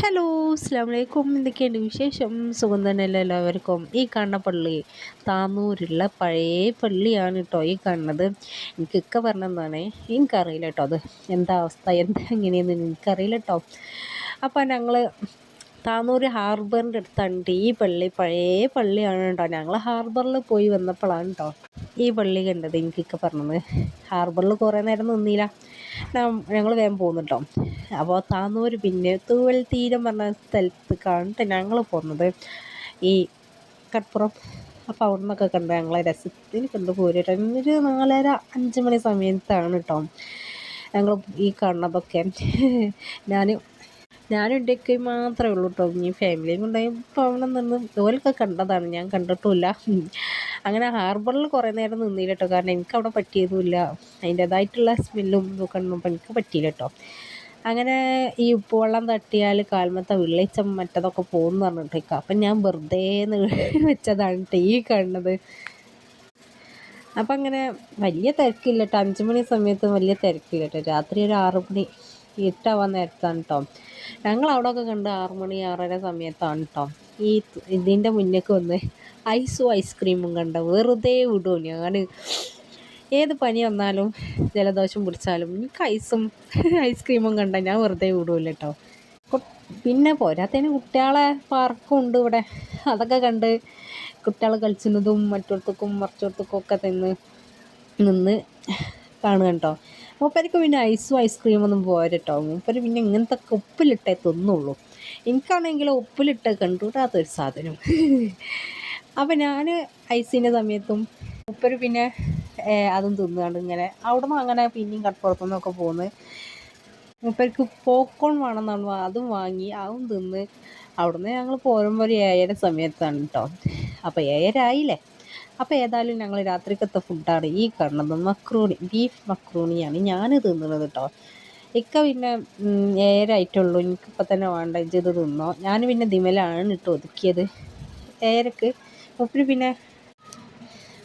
Hello അസ്സാം വലൈക്കും എന്തൊക്കെയുണ്ട് വിശേഷം? സുഖം തന്നെയല്ലേ എല്ലാവർക്കും? ഈ കാണുന്ന പള്ളി താന്നൂരുള്ള പഴയ പള്ളിയാണ് കേട്ടോ ഈ കാണുന്നത്. എനിക്കൊക്കെ പറഞ്ഞതാണ് എനിക്കറിയില്ല കേട്ടോ അത്. എന്താ അവസ്ഥ? എന്താ എങ്ങനെയെന്ന് എനിക്കറിയില്ല കേട്ടോ അപ്പോൾ ഞങ്ങൾ താന്നൂർ ഹാർബറിന്റെ അടുത്താണ് ഈ പള്ളി പഴയ പള്ളിയാണ് കേട്ടോ ഞങ്ങൾ ഹാർബറിൽ പോയി വന്നപ്പോഴാണ് കേട്ടോ ഈ പള്ളി കണ്ടത്. എനിക്കൊക്കെ പറഞ്ഞത് ഹാർബറിൽ കുറേ നേരം നിന്നില്ല. ഞങ്ങൾ വേഗം പോകുന്നു അപ്പോൾ താന്നൂര് പിന്നെ തൂവൽ തീരം പറഞ്ഞ സ്ഥലത്ത് കണ്ട് ഞങ്ങൾ പോകുന്നത് ഈ കടപ്പുറം അപ്പോൾ അവിടെ നിന്നൊക്കെ കണ്ട് ഞങ്ങളെ രസത്തിന് കണ്ട് പോരുട്ടോ. ഒരു നാലര അഞ്ച് മണി സമയത്താണ് കേട്ടോ ഞങ്ങൾ ഈ കാണുന്നതൊക്കെ. ഞാൻ ഞാനും മാത്രമേ ഉള്ളൂ കേട്ടോ ഇനി ഫാമിലിയും കൊണ്ടായി പോകണം നിന്ന് ഓലൊക്കെ കണ്ടതാണ്. ഞാൻ കണ്ടിട്ടുമില്ല. അങ്ങനെ ഹാർബറിൽ കുറേ നേരം നിന്നില്ല കേട്ടോ കാരണം എനിക്ക് അവിടെ പറ്റിയതുമില്ല. അതിന്റേതായിട്ടുള്ള സ്മെല്ലും ഇതൊക്കെ എനിക്ക് പറ്റിയില്ല കേട്ടോ അങ്ങനെ ഈ ഉപ്പുവെള്ളം തട്ടിയാൽ കാൽമത്തെ വിള്ളിച്ചം മറ്റതൊക്കെ പോകുമെന്ന് പറഞ്ഞിട്ടേക്ക. അപ്പം ഞാൻ വെറുതെ വെച്ചതാണ് കേട്ടോ ഈ കാണുന്നത്. അപ്പം അങ്ങനെ വലിയ തിരക്കില്ല കേട്ടോ അഞ്ച് മണി സമയത്ത് വലിയ തിരക്കില്ല കേട്ടോ രാത്രി ഒരു ആറ് മണി ഇരുട്ടാവാൻ നേരത്താണ് കേട്ടോ ഞങ്ങൾ അവിടെ ഒക്കെ കണ്ട് ആറു മണി ആറര സമയത്താണ് കേട്ടോ ഈ ഇതിന്റെ മുന്നേക്ക് വന്ന് ഐസും ഐസ്ക്രീമും കണ്ട വെറുതെ വിടുമോ ഞാൻ ഏത് പനി വന്നാലും ജലദോഷം പിടിച്ചാലും എനിക്ക് ഐസും ഐസ്ക്രീമും കണ്ട ഞാൻ വെറുതെ വിടൂല കേട്ടോ പിന്നെ പോരാത്തതിന് കുട്ടികളെ പാർക്കും ഉണ്ട് ഇവിടെ. അതൊക്കെ കണ്ട് കുട്ടികൾ കളിച്ചുന്നതും മറ്റിടത്തേക്കും മറിച്ചിടത്തേക്കും ഒക്കെ തിന്ന് നിന്ന് കാണുക കേട്ടോ. മൂപ്പർക്ക് പിന്നെ ഐസും ഐസ്ക്രീമൊന്നും പോരട്ടോ മൂപ്പര് പിന്നെ ഇങ്ങനത്തെ ഉപ്പിലിട്ടേ തിന്നുള്ളൂ. എനിക്കാണെങ്കിൽ ഉപ്പിലിട്ട് കണ്ടുകൂടാത്തൊരു സാധനം. അപ്പം ഞാൻ ഐസിന്റെ സമയത്തും മൂപ്പര് പിന്നെ അതും തിന്നുകൊണ്ട് ഇങ്ങനെ അവിടെ നിന്ന് അങ്ങനെ പിന്നെയും കടപ്പുറത്തു നിന്നൊക്കെ പോന്ന് മൂപ്പർക്ക് പോപ്കോൺ വേണമെന്നാണ് അതും വാങ്ങി അതും തിന്ന് അവിടുന്ന് ഞങ്ങൾ പോരുമ്പോൾ ഒരു ഏഴര സമയത്താണ് കേട്ടോ. അപ്പോൾ ഏഴര ആയില്ലേ? അപ്പോൾ ഏതായാലും ഞങ്ങൾ രാത്രിക്കത്തെ ഫുഡാണ് ഈ കാണുന്നത് മക്രൂണി ബീഫ് മക്രൂണിയാണ്. ഞാൻ തിന്നുന്നത് കേട്ടോ ഇക്ക പിന്നെ ഏരായിട്ടുള്ളൂ. എനിക്കിപ്പോൾ തന്നെ വേണ്ട ഇത് തിന്നോ. ഞാൻ പിന്നെ ദിമലാണ് ഇട്ട് ഒതുക്കിയത്. ഏരക്ക് മുപ്പിന് പിന്നെ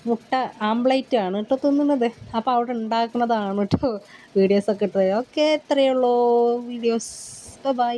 മുട്ട ആംപ്ലേറ്റ് ആണ് കേട്ടോ തിന്നുന്നത് അപ്പോൾ അവിടെ ഉണ്ടാക്കുന്നതാണ് കേട്ടോ വീഡിയോസൊക്കെ ഇട്ടത്. Okay എത്രയുള്ളൂ videos. ബൈ